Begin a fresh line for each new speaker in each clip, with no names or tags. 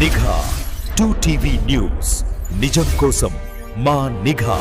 నిఘా. Two TV news నిజం కోసం మా నిఘా.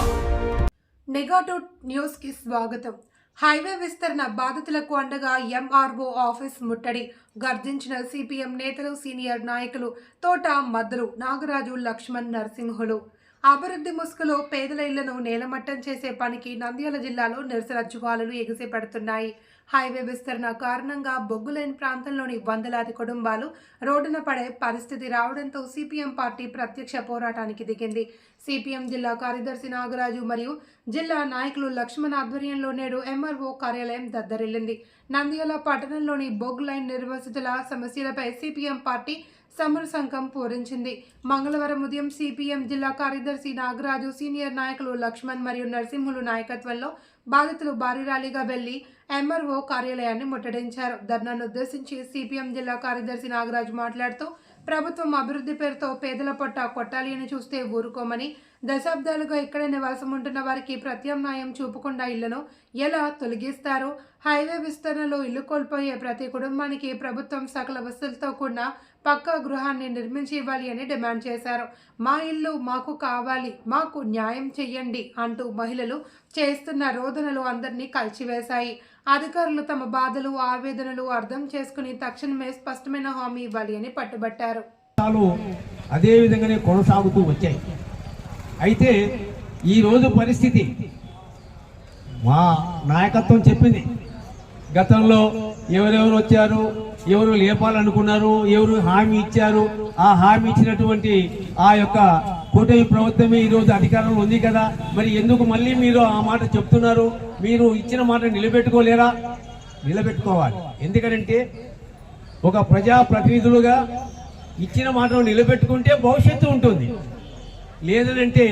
నిఘా టూ న్యూస్కి స్వాగతం. హైవే విస్తరణ బాధితులకు అండగా ఎంఆర్ఓ ఆఫీస్ ముట్టడి. గర్జించిన సిపిఎం నేతలు సీనియర్ నాయకులు తోట మద్దలు నాగరాజు లక్ష్మణ్ నరసింహులు. అభివృద్ధి ముసుగులో పేదల ఇళ్ళను నేలమట్టం చేసే పనికి నంద్యాల జిల్లాలో నిరసన జ్వాలలు ఎగిసిపడుతున్నాయి. హైవే విస్తరణ కారణంగా బొగ్గులేని ప్రాంతంలోని వందలాది కుటుంబాలు రోడ్డున పడే పరిస్థితి రావడంతో సిపిఎం పార్టీ ప్రత్యక్ష పోరాటానికి దిగింది. సిపిఎం జిల్లా కార్యదర్శి నాగరాజు మరియు జిల్లా నాయకులు లక్ష్మణ్ ఆధ్వర్యంలో నేడు ఎంఆర్ఓ కార్యాలయం దద్దరిల్లింది. నంద్యాల పట్టణంలోని బొగ్గు లైన్ నిర్వాసితుల సమస్యలపై సిపిఎం పార్టీ సమర సంఘం పూరించింది. మంగళవారం ఉదయం సిపిఎం జిల్లా కార్యదర్శి నాగరాజు సీనియర్ నాయకులు లక్ష్మణ్ మరియు నరసింహులు నాయకత్వంలో బాధితులు భారీ ర్యాలీగా వెళ్ళి ఎంఆర్ఓ కార్యాలయాన్ని ముట్టడించారు. ధర్నాను ఉద్దేశించి సిపిఎం జిల్లా కార్యదర్శి నాగరాజు మాట్లాడుతూ ప్రభుత్వం అభివృద్ధి పేరుతో పేదల పొట్ట కొట్టాలి అని చూస్తే ఊరుకోమని దశాబ్దాలుగా ఇక్కడ నివాసం ఉంటున్న వారికి ప్రత్యామ్నాయం చూపకుండా ఇళ్ళను ఎలా తొలగిస్తారు? హైవే విస్తరణలో ఇల్లు కోల్పోయే ప్రతి కుటుంబానికి ప్రభుత్వం సకల వసతులతో కూడిన పక్కా గృహాన్ని నిర్మించి ఇవ్వాలి అని డిమాండ్ చేశారు. మా ఇల్లు మాకు కావాలి మాకు న్యాయం చెయ్యండి అంటూ మహిళలు చేస్తున్న రోదనలు అందరినీ కలిచివేశాయి. అధికారులు తమ బాధలు ఆవేదనలు అర్థం చేసుకుని తక్షణమే స్పష్టమైన హామీ ఇవ్వాలి అని పట్టుబట్టారు.
అదే విధంగానే కొనసాగుతూ వచ్చాయి. అయితే ఈ రోజు పరిస్థితి మా నాయకత్వం చెప్పింది. గతంలో ఎవరెవరు వచ్చారు ఎవరు లేపాలనుకున్నారు ఎవరు హామీ ఇచ్చారు ఆ హామీ ఇచ్చినటువంటి ఆ యొక్క కూటమి ప్రభుత్వమే ఈరోజు అధికారంలో ఉంది కదా? మరి ఎందుకు మళ్ళీ మీరు ఆ మాట చెప్తున్నారు? మీరు ఇచ్చిన మాట నిలబెట్టుకోలేరా? నిలబెట్టుకోవాలి. ఎందుకంటే ఒక ప్రజా ప్రతినిధులుగా ఇచ్చిన మాటను నిలబెట్టుకుంటే భవిష్యత్తు ఉంటుంది. లేదనంటే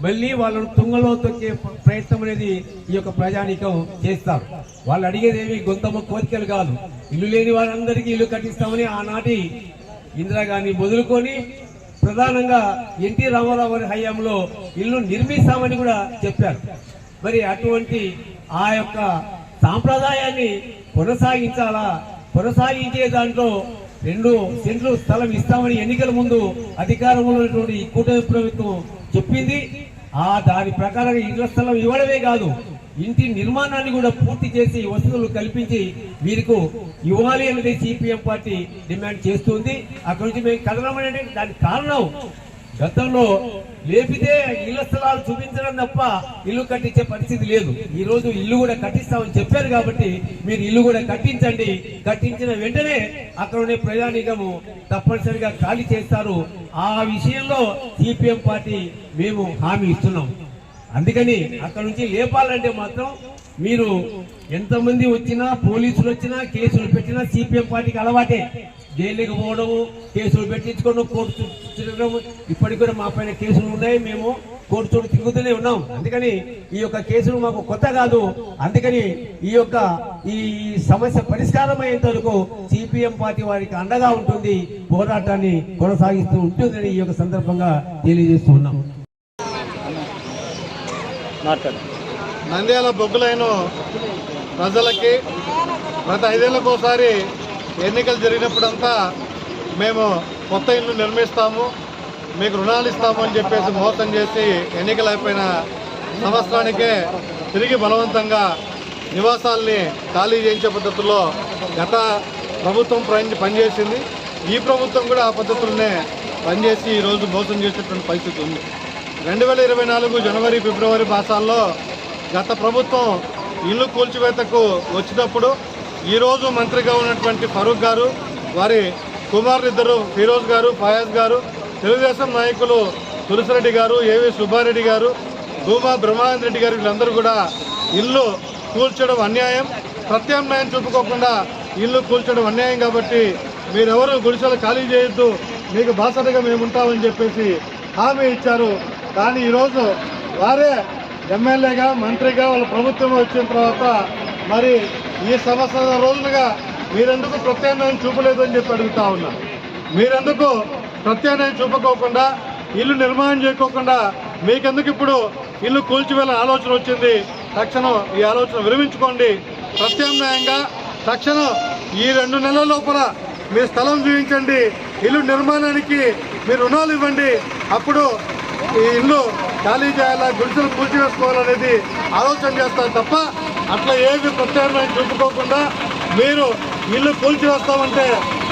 మళ్ళీ వాళ్ళను తుంగలో తొక్కే ప్రయత్నం అనేది ఈ యొక్క ప్రజానీకం చేస్తారు. వాళ్ళు అడిగేదేమి గొంతమ్మ కోరికలు కాదు. ఇల్లు లేని వారందరికీ ఇల్లు కట్టిస్తామని ఆనాటి ఇందిరాగాంధీ వదులుకొని ప్రధానంగా ఎన్టీ రామారావు గారి హయాంలో ఇల్లు నిర్మిస్తామని కూడా చెప్పారు. మరి అటువంటి ఆ యొక్క సాంప్రదాయాన్ని కొనసాగించాలా? కొనసాగించే దాంట్లో రెండు సెంట్లు స్థలం ఇస్తామని ఎన్నికల ముందు అధికారంలో ఉన్నటువంటి కూటమి ప్రభుత్వం చెప్పింది. ఆ దాని ప్రకారంగా ఇళ్ళ స్థలం ఇవ్వడమే కాదు ఇంటి నిర్మాణాన్ని కూడా పూర్తి చేసి వసతులు కల్పించి వీరికి ఇవ్వాలి అనేది సిపిఎం పార్టీ డిమాండ్ చేస్తుంది. అక్కడి నుంచి మేము కదలమనే దానికి కారణం. గతంలో లేపితే ఇళ్ళ స్థలాలు చూపించడం తప్ప ఇల్లు కట్టించే పరిస్థితి లేదు. ఈ రోజు ఇల్లు కూడా కట్టిస్తామని చెప్పారు కాబట్టి మీరు ఇల్లు కూడా కట్టించండి. కట్టించిన వెంటనే అక్కడ ఉండే ప్రజానీకము తప్పనిసరిగా ఖాళీ చేస్తారు. ఆ విషయంలో సిపిఎం పార్టీ మేము హామీ ఇస్తున్నాం. అందుకని అక్కడ నుంచి లేపాలంటే మాత్రం మీరు ఎంతమంది వచ్చినా పోలీసులు వచ్చినా కేసులు పెట్టినా సిపిఎం పార్టీకి అలవాటే. జైలుకి పోవడము కేసులు పెట్టించుకోవడం కోర్టు చుట్టూ తిరగడం ఇప్పటికి కూడా మా పైన కేసులు ఉన్నాయి. మేము కోర్టు చుట్టూ తిరుగుతూనే ఉన్నాం. అందుకని ఈ యొక్క కేసులు మాకు కొత్త కాదు. అందుకని ఈ యొక్క ఈ సమస్య పరిష్కారం అయ్యేంత వరకు సిపిఎం పార్టీ వారికి అండగా ఉంటుంది. పోరాటాన్ని కొనసాగిస్తూ ఉంటుందని ఈ యొక్క సందర్భంగా తెలియజేస్తూ ఉన్నాం.
నంద్యాల బొగ్గులైన ప్రజలకి గత ఐదేళ్ళకు ఒకసారి ఎన్నికలు జరిగినప్పుడంతా మేము కొత్త ఇల్లు నిర్మిస్తాము మీకు రుణాలు ఇస్తాము అని చెప్పేసి మోసం చేసి ఎన్నికలు అయిపోయిన సంవత్సరానికే తిరిగి బలవంతంగా నివాసాల్ని ఖాళీ చేయించే పద్ధతుల్లో గత ప్రభుత్వం పనిచేసింది. ఈ ప్రభుత్వం కూడా ఆ పద్ధతులనే పనిచేసి ఈరోజు మోసం చేసేటువంటి పరిస్థితి ఉంది. రెండు వేల ఇరవై నాలుగు జనవరి ఫిబ్రవరి మాసాల్లో గత ప్రభుత్వం ఇల్లు కూల్చివేతకు వచ్చినప్పుడు ఈరోజు మంత్రిగా ఉన్నటువంటి ఫరూక్ గారు వారి కుమారులిద్దరు ఫిరోజ్ గారు ఫయాజ్ గారు తెలుగుదేశం నాయకులు తులసిరెడ్డి గారు ఏవి సుబ్బారెడ్డి గారు భూమా బ్రహ్మానంద రెడ్డి గారు వీళ్ళందరూ కూడా ఇల్లు కూల్చడం అన్యాయం. ప్రత్యామ్నాయం చూపుకోకుండా ఇల్లు కూల్చడం అన్యాయం కాబట్టి మీరెవరు గుడిసెలు ఖాళీ చేయొద్దు మీకు బాసటగా మేము ఉంటామని చెప్పేసి హామీ ఇచ్చారు. కానీ ఈరోజు వారే ఎమ్మెల్యేగా మంత్రిగా వాళ్ళ ప్రభుత్వం వచ్చిన తర్వాత మరి ఈ సంవత్సరాల రోజులుగా మీరెందుకు ప్రత్యామ్నాయం చూపలేదు అని చెప్పి అడుగుతా ఉన్నా. మీరెందుకు ప్రత్యామ్నాయం చూపకోకుండా ఇల్లు నిర్మాణం చేయకోకుండా మీకెందుకు ఇప్పుడు ఇల్లు కూల్చివేయాలని ఆలోచన వచ్చింది? తక్షణం ఈ ఆలోచన విరమించుకోండి. ప్రత్యామ్నాయంగా తక్షణం ఈ రెండు నెలల లోపల మీ స్థలం చూపించండి ఇల్లు నిర్మాణానికి మీరు రుణాలు ఇవ్వండి. అప్పుడు ఈ ఇల్లు ఖాళీ చేయాలా గుడిసెలు కూల్చివేసుకోవాలనేది ఆలోచన చేస్తారు తప్ప అట్లా ఏమి ప్రత్యామ్నాయం చూపుకోకుండా మీరు ఇల్లు కూల్చివేస్తామంటే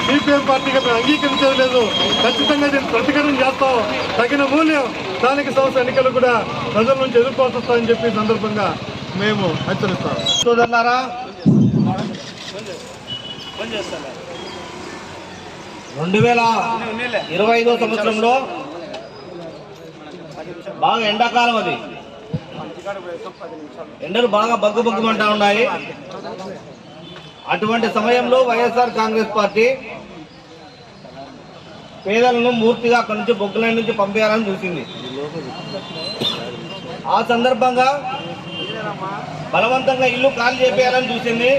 సిపిఎం పార్టీకి మేము అంగీకరించలేదు లేదు. ఖచ్చితంగా దీన్ని ప్రతిఘటన చేస్తాం. తగిన మూల్యం స్థానిక సంస్థ ఎన్నికలు కూడా ప్రజల నుంచి ఎదుర్కోవాల్సి వస్తామని చెప్పి సందర్భంగా మేము హెచ్చరిస్తాం.
సోదరులారా రెండు వేల ఇరవై ఐదో సంవత్సరంలో బాగా ఎండాకాలం అది. ఎండలు బాగా బగ్గు బగ్గుమంటా ఉన్నాయి. అటువంటి సమయంలో వైఎస్ఆర్ కాంగ్రెస్ పార్టీ పేదలను మూర్తిగా అక్కడి నుంచి బొగ్గుల నుంచి పంపించాలని చూసింది. ఆ సందర్భంగా బలవంతంగా ఇల్లు ఖాళీ చేపేయాలని చూసింది.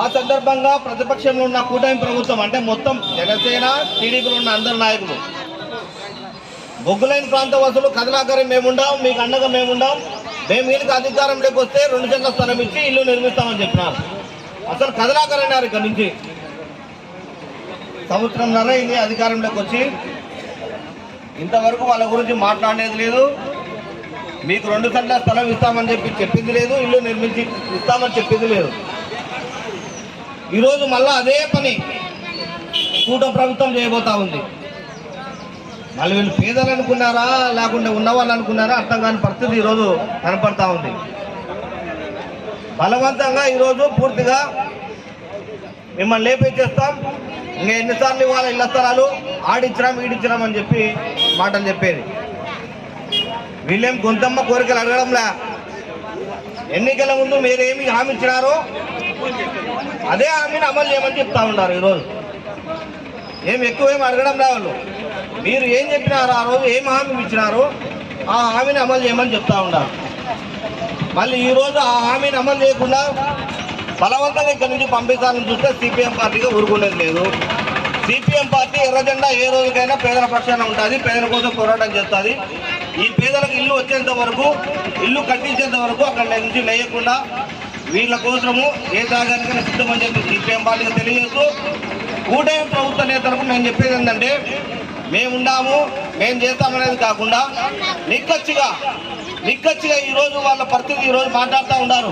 ఆ సందర్భంగా ప్రతిపక్షంలో ఉన్న కూటమి ప్రభుత్వం అంటే మొత్తం జనసేన టీడీపీలో ఉన్న అందరు నాయకులు. బొగ్గులైన ప్రాంత వాసులు కదలాకరి మేముండాం మీకు అండగా మేముండాం. మేము వీళ్ళకి అధికారంలోకి వస్తే రెండు చెట్ల స్థలం ఇచ్చి ఇల్లు నిర్మిస్తామని చెప్పినారు. అసలు కదలాకర్ ఇక్కడ నుంచి. సంవత్సరంన్నర ఇది అధికారంలోకి వచ్చి ఇంతవరకు వాళ్ళ గురించి మాట్లాడేది లేదు. మీకు రెండు సెంట్ల స్థలం ఇస్తామని చెప్పి చెప్పింది లేదు ఇల్లు నిర్మించి ఇస్తామని చెప్పింది లేదు. ఈరోజు మళ్ళా అదే పని కూట ప్రభుత్వం చేయబోతా ఉంది. మళ్ళీ వీళ్ళు పేదలు అనుకున్నారా లేకుంటే ఉన్నవాళ్ళు అనుకున్నారా అర్థం కాని పరిస్థితి ఈరోజు కనపడతా ఉంది. బలవంతంగా ఈరోజు పూర్తిగా మిమ్మల్ని లేపేచేస్తాం ఇంకా ఎన్నిసార్లు ఇవాళ ఇళ్ళ స్థలాలు ఆడిచ్చిరాం ఈడిచ్చిరాం అని చెప్పి మాటలు చెప్పేది. వీళ్ళేం గొంతమ్మ కోరికలు అడగడంలా? ఎన్నికల ముందు మీరేమి హామీ ఇచ్చినారో అదే హామీని అమలు చేయమని చెప్తా ఉన్నారు ఈరోజు. ఏం ఎక్కువ ఏమి అడగడం లే వాళ్ళు? మీరు ఏం చెప్పినారు ఆ రోజు ఏం హామీ ఇచ్చినారో ఆ హామీని అమలు చేయమని చెప్తా ఉన్నారు. మళ్ళీ ఈరోజు ఆ హామీని అమలు చేయకుండా బలవంతంగా ఇక్కడి నుంచి పంపించాలని చూస్తే సిపిఎం పార్టీగా ఊరుకునేది లేదు. సిపిఎం పార్టీ ఎర్రజెండా ఏ రోజుకైనా పేదల పక్షాన ఉంటుంది పేదల కోసం పోరాటం చేస్తుంది. ఈ పేదలకు ఇల్లు వచ్చేంత వరకు ఇల్లు కట్టించేంత వరకు అక్కడ నుంచి లేయకుండా వీళ్ళ కోసము ఏ త్యాగానికైనా సిద్ధమని చెప్పి సిపిఎం పార్టీకి తెలియజేస్తూ కూటమి ప్రభుత్వ నేతలకు నేను చెప్పేది ఏంటంటే మేమున్నాము మేము చేస్తామనేది కాకుండా నిక్కచ్చిగా నిక్కచ్చిగా ఈరోజు వాళ్ళ పరిస్థితి ఈరోజు మాట్లాడుతూ ఉన్నారు.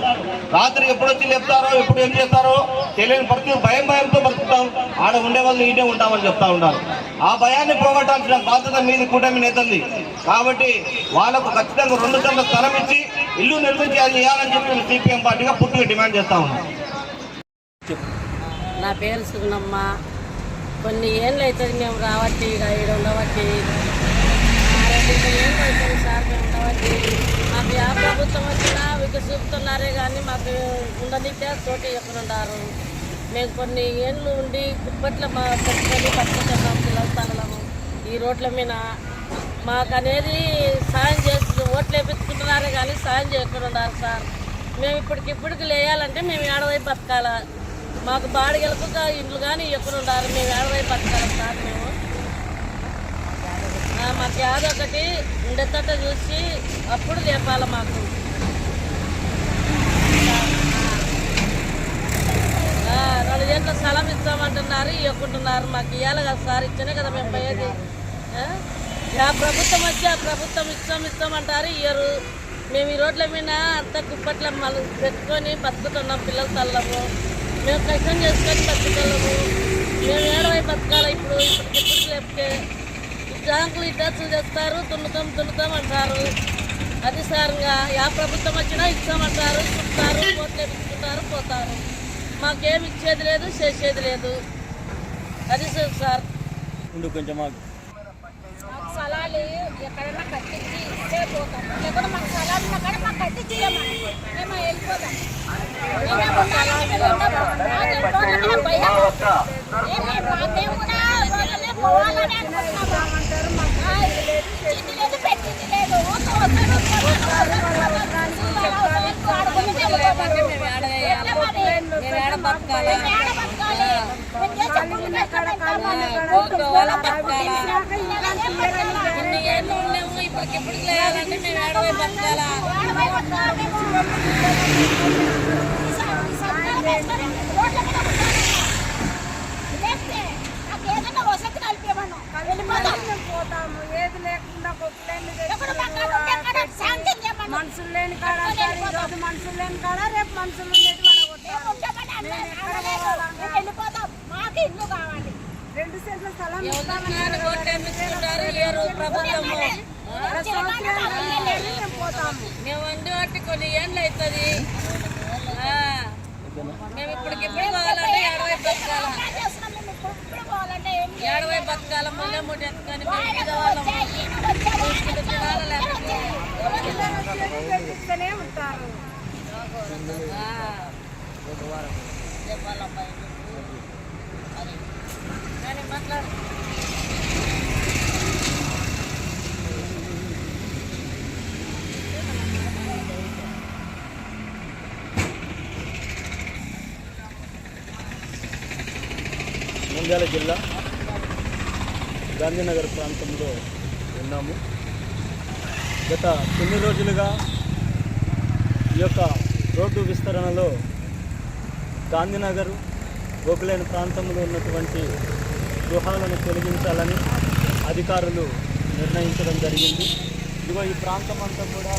రాత్రి ఎప్పుడొచ్చి చెప్తారో ఎప్పుడు ఏం చేస్తారో తెలియని పరిస్థితి భయం భయంతో బతుకుతాం. ఆడ ఉండే వాళ్ళు ఈడే ఉంటామని చెప్తా ఉన్నారు. ఆ భయాన్ని పోగొట్టాల్సిన బాధ్యత మీది కూటమి నేతల్ది. కాబట్టి వాళ్ళకు ఖచ్చితంగా రెండు గంటల స్థలం ఇచ్చి ఇల్లు నిర్మించి అది చేయాలని చెప్పి సిపిఎం పార్టీగా పూర్తిగా డిమాండ్ చేస్తా ఉన్నాం.
నా పేరు సుగుణమ్మ. కొన్ని ఏళ్ళు అవుతుంది మేము రావట్టి ఇక ఈడ ఉండవట్టి ఆ, అవుతుంది సార్ మేము ఉండవట్టి మాకు ఆ ప్రభుత్వం వచ్చినా వికసిస్తున్నారే కానీ మాకు ఉండనికే చోటు చెప్పనున్నారు మేము కొన్ని ఏళ్ళు ఉండి కుప్పట్ల మా పెట్టుకొని బతుకుతున్నాం పిల్లలు ఈ రోడ్ల మీద మాకు అనేది సాయం చేస్తు ఓట్లు వేపించుకుంటున్నారే కానీ సాయం చేయకుండా సార్. మేము ఇప్పటికిప్పటికి లేయాలంటే మేము ఏడవైపు బతకాలా. మాకు బాడిగలకు ఇండ్లు కానీ ఎక్కడ ఉండాలి? మేము ఏడవై బతకాలి సార్ మేము. మాకు యాదో ఒకటి ఉండేటట్ట చూసి అప్పుడు లేపాలి మాకు. రెండు గంటల స్థలం ఇస్తామంటున్నారు ఇవ్వకుంటున్నారు. మాకు ఇవ్వాలి కదా సార్ ఇచ్చనే కదా మేము పోయేది. ఆ? ప్రభుత్వం వచ్చి ఆ ప్రభుత్వం ఇస్తాం ఇస్తామంటారు ఇయ్యరు. మేము ఈ రోడ్ల మీద అంత కుప్పట్ల మళ్ళీ పెట్టుకొని బతుకుతున్నాం పిల్లల తల్లము. మేము కష్టం చేసుకొని బతుకుతాము మేము ఏడవై బతకాలి ఇప్పుడు ఇప్పుడు లేపితే. బ్యాంకులు ఇద్దరు చేస్తారు దున్నుతాం దున్నుతాం అంటారు. అది సార్ ఇంకా యా ప్రభుత్వం వచ్చినా ఇస్తామంటారు చుట్టారు పోతే ఇచ్చుకుంటారు పోతారు. మాకేమి ఇచ్చేది లేదు చేసేది లేదు. అది సార్.
మాకు స్థలాలు ఎక్కడైనా కట్టించి ఇస్తే పోతాం. లేకపోతే మాకు స్థలాలు ఉన్నా కానీ మాకు కట్టించి మేము వెళ్ళిపోతాం. మేము కూడా పోవాలని. ఆ, ఇచ్చింది లేదు, పెట్టింది లేదు. ఊరికే వస్తారు, వస్తారు, వస్తారు, వస్తారు. ఆడుకుంటే వెళ్ళిపోతారు. ఎట్లా మరి?
మేము ఏడ బతకాలా?
మేము ఏడ బతకాలి? మేము చేసే కూలి ఎక్కడ తింటామని.
ఊరికే వాళ్ళ బతకాలా?
ఏం బతకాలా?
ఇన్ని ఏళ్ళు ఉండేము ఇప్పటికిప్పుడు లేయాలంటే మేము ఏడవై బతకాలా
ఆడపై బతకాలి మేము. ఈ స- ఈ సత్కారం వేస్తారు. రోడ్ల మీద ఉంటారు. పోతాము ఏది లేకుండా కొక్కులేని మనుషులు లేని కాడ అంటారు, ఈ రోజు మనుషులు లేని కాడ రేపు మనుషులు ఉండేది వెళ్ళిపోతాం మాకు ఇల్లు కావాలి రెండు సెంట్ల స్థలం
ఎవరికైనా కొట్టేపించుకుంటారు ఇయ్యరు ప్రభుత్వము
మేము పోతాము
మేము వండి బట్టి కొన్ని ఏళ్ళు అవుతుంది మేము ఇప్పటికి ఇప్పుడు కావాలంటే ఏడవై బతకాల ఏడవై బతకాల ముళ్ళ ముడి ఎత్తుకొని మేము లేకపోతే.
ఉంటారు
కానీ మాట్లాడు
నంద్యాల జిల్లా గాంధీనగర్ ప్రాంతంలో ఉన్నాము. గత కొన్ని రోజులుగా ఈ యొక్క రోడ్డు విస్తరణలో గాంధీనగర్ గోకులేని ప్రాంతంలో ఉన్నటువంటి గృహాలను తొలగించాలని అధికారులు నిర్ణయించడం జరిగింది. ఇదిగో ఈ ప్రాంతం అంతా కూడా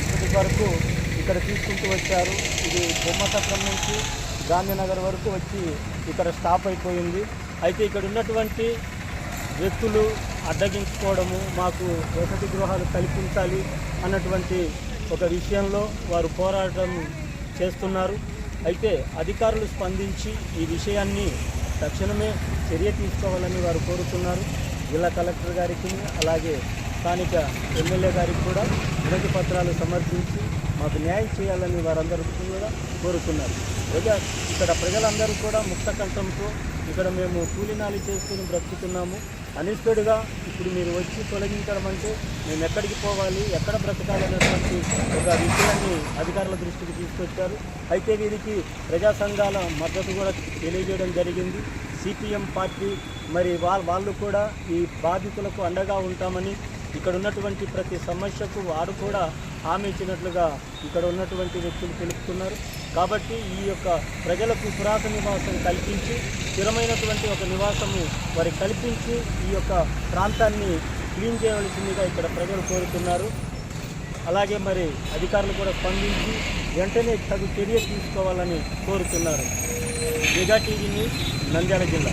ఇప్పటి వరకు ఇక్కడ తీసుకుంటూ వచ్చారు. ఇది బొమ్మసత్రం నుంచి గాంధీనగర్ వరకు వచ్చి ఇక్కడ స్టాప్ అయిపోయింది. అయితే ఇక్కడ ఉన్నటువంటి వ్యక్తులు అడ్డగించుకోవడము మాకు వసతి గృహాలు కల్పించాలి అన్నటువంటి ఒక విషయంలో వారు పోరాటం చేస్తున్నారు. అయితే అధికారులు స్పందించి ఈ విషయాన్ని తక్షణమే చర్య తీసుకోవాలని వారు కోరుతున్నారు. జిల్లా కలెక్టర్ గారికి అలాగే స్థానిక ఎమ్మెల్యే గారికి కూడా వినతి పత్రాలు సమర్పించి మాకు న్యాయం చేయాలని వారందరూ కూడా కోరుతున్నారు. ప్రజా ఇక్కడ ప్రజలందరూ కూడా ముక్త కంఠంతో ఇక్కడ మేము కూలినాలి చేసుకుని బ్రతుకుతున్నాము. అన్ఎక్స్పెక్టెడ్గా ఇప్పుడు మీరు వచ్చి తొలగించడం అంటే మేము ఎక్కడికి పోవాలి ఎక్కడ బ్రతకాలనేటువంటి ఒక విషయాన్ని అధికారుల దృష్టికి తీసుకొచ్చారు. అయితే వీరికి ప్రజా సంఘాల మద్దతు కూడా తెలియజేయడం జరిగింది. సిపిఎం పార్టీ మరి వాళ్ళు కూడా ఈ బాధితులకు అండగా ఉంటామని ఇక్కడ ఉన్నటువంటి ప్రతి సమస్యకు వారు కూడా హామీ ఇచ్చినట్లుగా ఇక్కడ ఉన్నటువంటి వ్యక్తులు తెలుపుతున్నారు. కాబట్టి ఈ యొక్క ప్రజలకు పురాతన నివాసం కల్పించి స్థిరమైనటువంటి ఒక నివాసము వారి కల్పించి ఈ యొక్క ప్రాంతాన్ని క్లీన్ చేయవలసిందిగా ఇక్కడ ప్రజలు కోరుతున్నారు. అలాగే మరి అధికారులు కూడా స్పందించి వెంటనే తగు చర్య తీసుకోవాలని కోరుతున్నారు. మెగా టీవీ న్యూస్ నంద్యాల జిల్లా.